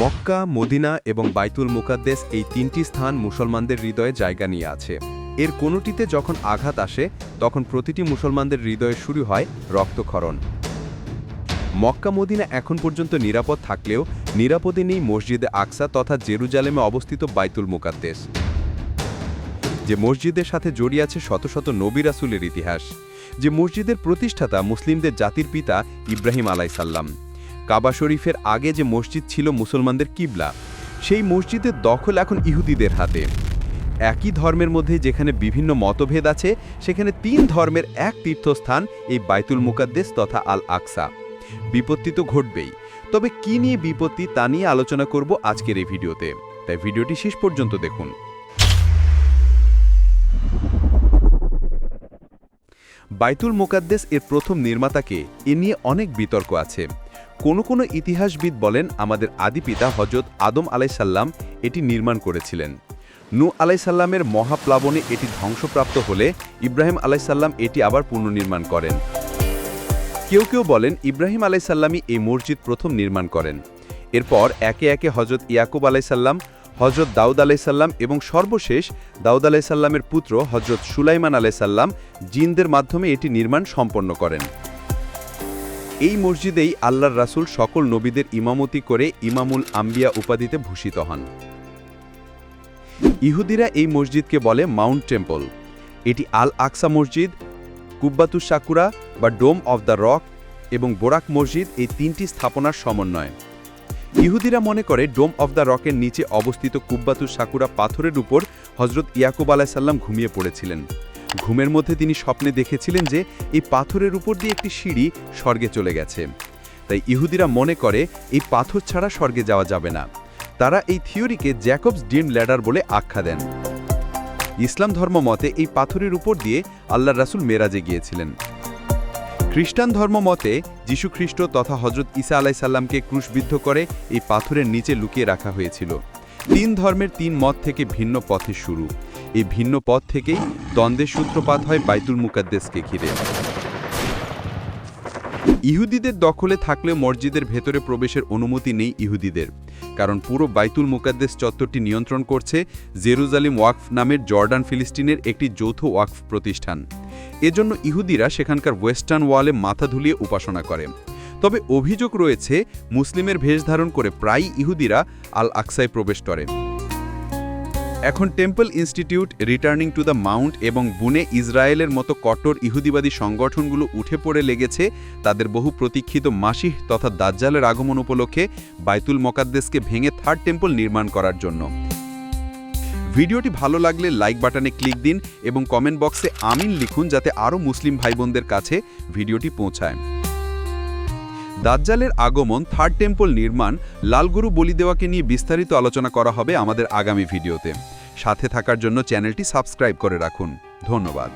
Mecca, Medina এবং বাইতুল মুকাদ্দেস এই তিনটি স্থান মুসলমানদের হৃদয়ে জায়গা নিয়ে আছে। এর কোনোটিতে যখন আঘাত আসে, তখন প্রতিটি মুসলমানদের হৃদয়ে শুরু হয় রক্তক্ষরণ। মক্কা, মদিনা এখন পর্যন্ত নিরাপদ থাকলেও নিরাপদে নেই মসজিদে আকসা তথা জেরুজালেমে অবস্থিত বাইতুল মুকাদ্দেস। যে মসজিদের সাথে জড়িয়ে আছে শত শত নবী রাসুলের ইতিহাস। যে মসজিদের প্রতিষ্ঠাতা মুসলিমদের জাতির পিতা ইব্রাহিম আলাইসাল্লাম কাবা শরীফের আগে যে মসজিদ ছিল মুসলমানদের কিবলা, সেই মসজিদের দখল এখন ইহুদিদের হাতে। একই ধর্মের মধ্যে যেখানে বিভিন্ন মতভেদ আছে, সেখানে তিন ধর্মের এক তীর্থস্থান এই বাইতুল মুকাদ্দেস তথা আল আকসা বিপত্তি তো ঘটবেই। তবে কি নিয়ে বিপত্তি তা নিয়ে আলোচনা করব আজকের এই ভিডিওতে। তাই ভিডিওটি শেষ পর্যন্ত দেখুন। বাইতুল মোকাদ্দেস এর প্রথম নির্মাতাকে এ নিয়ে অনেক বিতর্ক আছে। কোনো কোনো ইতিহাসবিদ বলেন আমাদের আদিপিতা হজরত আদম আলাইসাল্লাম এটি নির্মাণ করেছিলেন। নু আলাইসাল্লামের মহাপ্লাবনে এটি ধ্বংসপ্রাপ্ত হলে ইব্রাহিম আলাইসাল্লাম এটি আবার পুনর্নির্মাণ করেন। কেউ কেউ বলেন ইব্রাহিম আলাইসাল্লামই এই মসজিদ প্রথম নির্মাণ করেন। এরপর একে একে হজরত ইয়াকুব আলাইসাল্লাম হজরত দাউদ আলাইসাল্লাম এবং সর্বশেষ দাউদ আলাইসাল্লামের পুত্র হজরত সুলাইমান আলাইসাল্লাম জিনদের মাধ্যমে এটি নির্মাণ সম্পন্ন করেন। এই মসজিদেই আল্লাহর রাসূল সকল নবীদের ইমামতি করে ইমামুল আম্বিয়া উপাধিতে ভূষিত হন। ইহুদিরা এই মসজিদকে বলে মাউন্ট টেম্পল। এটি আল আকসা মসজিদ কুব্বাতুস সাকুরা বা ডোম অফ দ্য রক এবং বোরাক মসজিদ এই তিনটি স্থাপনার সমন্বয়। ইহুদিরা মনে করে ডোম অফ দ্য রকের নিচে অবস্থিত কুব্বাতুস সাকুরা পাথরের উপর হজরত ইয়াকুব আলাইসাল্লাম ঘুমিয়ে পড়েছিলেন। ঘুমের মধ্যে তিনি স্বপ্নে দেখেছিলেন যে এই পাথরের উপর দিয়ে একটি সিঁড়ি স্বর্গে চলে গেছে। তাই ইহুদিরা মনে করে, এই পাথর ছাড়া স্বর্গে যাওয়া যাবে না। তারা এই থিওরিকে জ্যাকবস ডিম ল্যাডার বলে আখ্যা দেন। ইসলাম ধর্ম মতে এই পাথরের উপর দিয়ে আল্লাহ রাসুল মেরাজে গিয়েছিলেন। খ্রিস্টান ধর্ম মতে যীশু খ্রিস্ট তথা হজরত ঈসা আলাইসাল্লামকে ক্রুশবিদ্ধ করে এই পাথরের নিচে লুকিয়ে রাখা হয়েছিল। তিন ধর্মের তিন মত থেকে ভিন্ন পথের শুরু। এই ভিন্ন পথ থেকেই দ্বন্দ্বের সূত্রপাত হয় বাইতুল মুকাদ্দেসকে ঘিরে। ইহুদিদের দখলে থাকলে মসজিদের ভেতরে প্রবেশের অনুমতি নেই ইহুদিদের, কারণ পুরো বাইতুল মুকাদ্দেস চত্বরটি নিয়ন্ত্রণ করছে জেরুজালিম ওয়াকফ নামের জর্ডান ফিলিস্তিনের একটি যৌথ ওয়াকফ প্রতিষ্ঠান। এজন্য ইহুদিরা সেখানকার ওয়েস্টার্ন ওয়ালে মাথা ধুলিয়ে উপাসনা করে। তবে অভিযোগ রয়েছে, মুসলিমের ভেষ ধারণ করে প্রায় ইহুদিরা আল আকসায় প্রবেশ করে। এখন temple institute returning to the mount এবং বুনে ইসরায়েলের মতো কট্টর ইহুদিবাদী সংগঠনগুলো উঠে পড়ে লেগেছে। তাদের বহু প্রতীক্ষিত মাসিহ তথা দাজ্জালের আগমন উপলক্ষে বাইতুল মকাদ্দেসকে ভেঙে থার্ড টেম্পল নির্মাণ করার জন্য। ভিডিওটি ভালো লাগলে লাইক বাটনে ক্লিক দিন এবং কমেন্ট বক্সে আমিন লিখুন যাতে আরও মুসলিম ভাই বোনদের কাছে ভিডিওটি পৌঁছায়। দাজ্জালের আগমন থার্ড টেম্পল নির্মাণ লালগুরু বলি দেওয়াকে নিয়ে বিস্তারিত আলোচনা করা হবে আমাদের আগামী ভিডিওতে। সাথে থাকার জন্য চ্যানেলটি সাবস্ক্রাইব করে রাখুন। ধন্যবাদ।